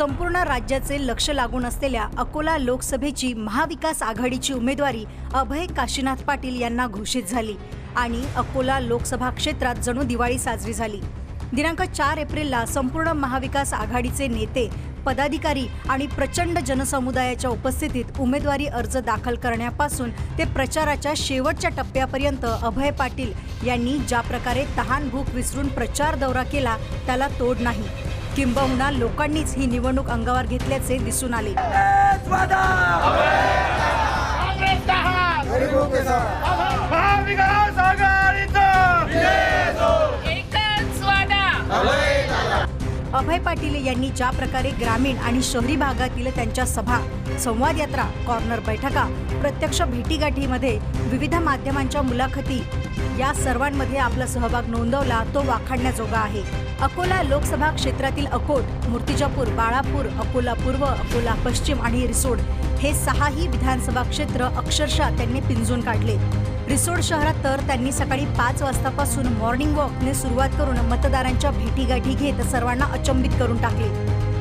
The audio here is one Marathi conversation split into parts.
संपूर्ण राज्याचे लक्ष लागून असलेल्या अकोला लोकसभेची महाविकास आघाडीची उमेदवारी अभय काशीनाथ पाटील यांना घोषित झाली आणि अकोला लोकसभा क्षेत्रात जणू दिवाळी साजरी झाली. दिनांक चार एप्रिलला संपूर्ण महाविकास आघाडीचे नेते पदाधिकारी आणि प्रचंड जनसमुदायाच्या उपस्थितीत उमेदवारी अर्ज दाखल करण्यापासून ते प्रचाराच्या शेवटच्या टप्प्यापर्यंत अभय पाटील यांनी ज्या प्रकारे तहान भूक विसरून प्रचार दौरा केला त्याला तोड नाही. किंबहुना लोकांनीच ही निवडणूक अंगावर घेतल्याचे दिसून आले. अभय पाटील यांनी ज्या प्रकारे ग्रामीण आणि शहरी भागातील त्यांच्या सभा संवाद यात्रा कॉर्नर बैठका प्रत्यक्ष भेटीगाठीमध्ये विविध माध्यमांच्या मुलाखती या सर्वांमध्ये आपला सहभाग नोंदवला तो वाखाणण्याजोगा आहे. अकोला लोकसभा क्षेत्रातील अकोट मूर्तिजापूर बाळापूर अकोला पूर्व अकोला पश्चिम आणि रिसोड हे सहाही विधानसभा क्षेत्र अक्षरशः त्यांनी पिंजून काढले. रिसोड शहरात तर त्यांनी सकाळी पाच वाजतापासून मॉर्निंग वॉकने सुरुवात करून मतदारांच्या भेटीगाठी घेत सर्वांना अचंबित करून टाकले.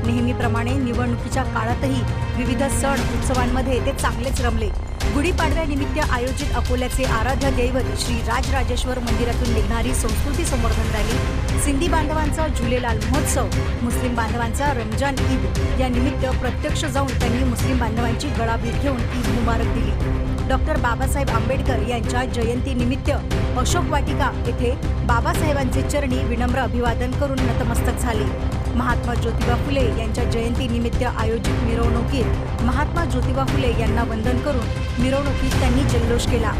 नेहमीप्रमाणे निवडणुकीच्या काळातही विविध सण उत्सवांमध्ये ते चांगलेच रमले. गुढीपाडव्यानिमित्त आयोजित अकोल्याचे आराध्य दैवत श्री राजराजेश्वर मंदिरातून निघणारी संस्कृती संवर्धन रॅली सिंधी बांधवांचा झुलेलाल महोत्सव मुस्लिम बांधवांचा रमजान ईद या निमित्त प्रत्यक्ष जाऊन त्यांनी मुस्लिम बांधवांची गळाभेट घेऊन ईद मुबारक दिली. डॉक्टर बाबासाहेब आंबेडकर यांच्या जयंतीनिमित्त अशोक वाटिका येथे बाबासाहेबांचे चरणी विनम्र अभिवादन करून नतमस्तक झाले. महात्मा ज्योतिबा फुले यांच्या जयंतीनिमित्त आयोजित मिरवणुकीत महात्मा ज्योतिबा फुले यांना वंदन करून मिरवणुकीत त्यांनी जल्लोष केला.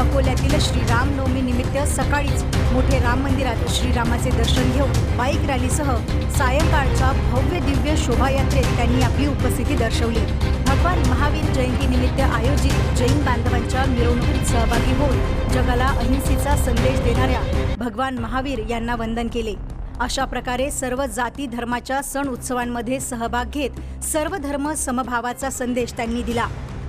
अकोल्यातील श्रीरामनवमी निमित्त सकाळीच मोठे राम मंदिरात श्रीरामाचे दर्शन घेऊन बाईक रॅलीसह सायंकाळच्या भव्य दिव्य शोभायात्रेत त्यांनी आपली उपस्थिती दर्शवली. भगवान महावीर जयंतीनिमित्त आयोजित जैन बांधवांच्या मिरवणुकीत सहभागी होऊन जगाला अहिंसेचा संदेश देणाऱ्या भगवान महावीर यांना वंदन केले. अशा प्रकारे सर्व जाती धर्माच्या सण उत्सवांमध्ये सहभाग घेत सर्व धर्म समभावाचा संदेश त्यांनी दिला.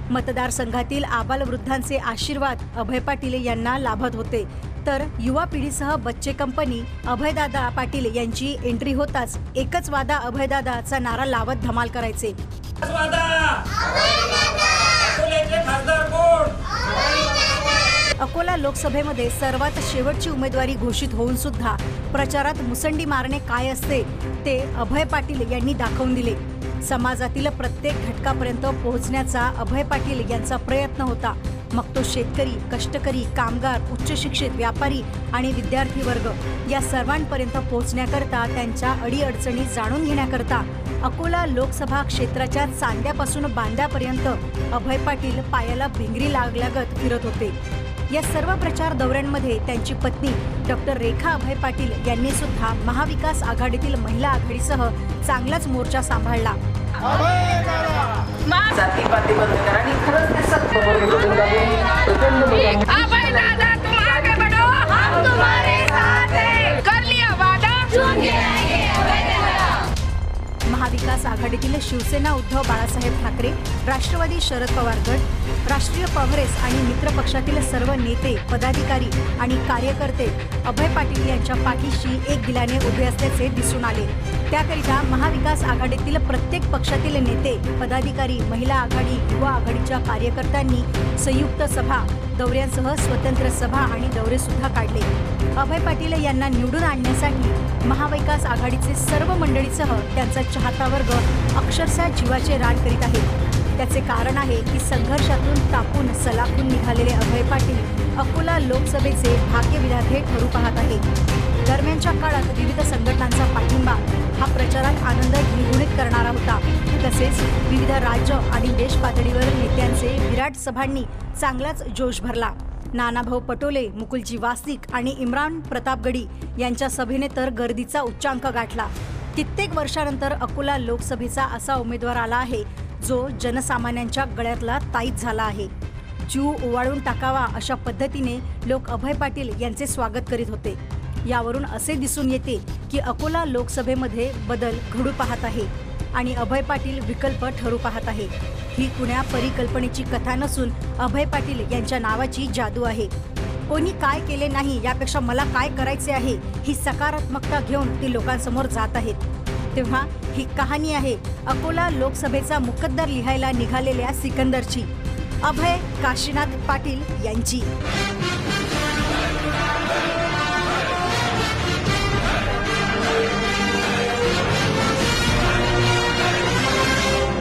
मतदारसंघातील आबालवृद्धांचे आशीर्वाद अभय पाटील यांना लाभत होते. तर युवा पिढीसह बच्चे कंपनी अभयदादा पाटील यांची एंट्री होताच एकच वादा अभयदादाचा नारा लावत धमाल करायचे वादा अकोल्याचे खासदार कोण अकोला लोकसभेमध्ये सर्वात शेवटची उमेदवारी घोषित होऊन सुद्धा प्रचारात मुसंडी मारणे काय असते ते अभय पाटील यांनी दाखवून दिले. समाजातील प्रत्येक घटकापर्यंत पोहोचण्याचा अभय पाटील यांचा प्रयत्न होता. मग तो शेतकरी कष्टकरी कामगार उच्च शिक्षित व्यापारी आणि विद्यार्थी वर्ग या सर्वांपर्यंत पोहोचण्याकरता त्यांच्या अडीअडचणी जाणून घेण्याकरता अकोला लोकसभा क्षेत्राच्या चांद्यापासून बांद्यापर्यंत अभय पाटील पायाला भिंगरी लागल्यागत फिरत होते. या सर्व प्रचार दौऱ्यांमध्ये त्यांची पत्नी डॉक्टर रेखा अभय पाटील यांनी सुद्धा महाविकास आघाडीतील महिला आघाडीसह चांगलाच मोर्चा सांभाळला. जातीपाती बंद करा आणि खरंच महाविकास आघाडीतील शिवसेना उद्धव बाळासाहेब ठाकरे राष्ट्रवादी शरद पवार गट राष्ट्रीय काँग्रेस आणि मित्र पक्षातील सर्व नेते पदाधिकारी आणि कार्यकर्ते अभय पाटील यांच्या पाठीशी एक दिलाने उभे असल्याचे दिसून आले. त्याकरिता महाविकास आघाडीतील प्रत्येक पक्षातील नेते पदाधिकारी महिला आघाडी युवा आघाडीच्या कार्यकर्त्यांनी संयुक्त सभा दौऱ्यांसह स्वतंत्र सभा आणि दौरे सुद्धा काढले. अभय पाटील यांना निवडून आणण्यासाठी महाविकास आघाडीचे सर्व मंडळीसह त्यांचा चाहता वर्ग अक्षरशः जीवाचे रान करीत आहे. त्याचे कारण आहे की संघर्षातून तापून सलाखून निघालेले अभय पाटील अकोला लोकसभेचे भाग्यविधाते ठरू पाहत आहे दरम्यानच्या काळात विविध संघटनांचा पाठिंबा हा प्रचारात आनंद द्विगुणित करणारा होता. तसेच विविध राज्य आणि देश पातळीवर नेत्यांचे विराट सभांनी चांगलाच जोश भरला. नानाभाऊ पटोले मुकुलजी वासनिक आणि इम्रान प्रतापगडी यांच्या सभेने तर गर्दीचा उच्चांक गाठला. कित्येक वर्षानंतर अकोला लोकसभेचा असा उमेदवार आला आहे जो जनसामान्यांच्या गळ्यातला ताईत झाला आहे. जीव ओवाळून टाकावा अशा पद्धतीने लोक अभय पाटील यांचे स्वागत करीत होते. यावरून असे दिसून येते की अकोला लोकसभेमध्ये बदल घडू पाहत आहे. आणि अभय पाटील विकल्प ठरू पाहत आहे ही कुण्या परिकल्पनेची कथा नसून अभय पाटील यांच्या नावाची जादू आहे. कोणी काय केले नाही यापेक्षा मला काय करायचे आहे ही सकारात्मकता घेऊन ती लोकांसमोर जात आहेत. तेव्हा ही कहाणी आहे अकोला लोकसभेचा मुकद्दर लिहायला निघालेल्या सिकंदरची. अभय काशीनाथ पाटील यांची.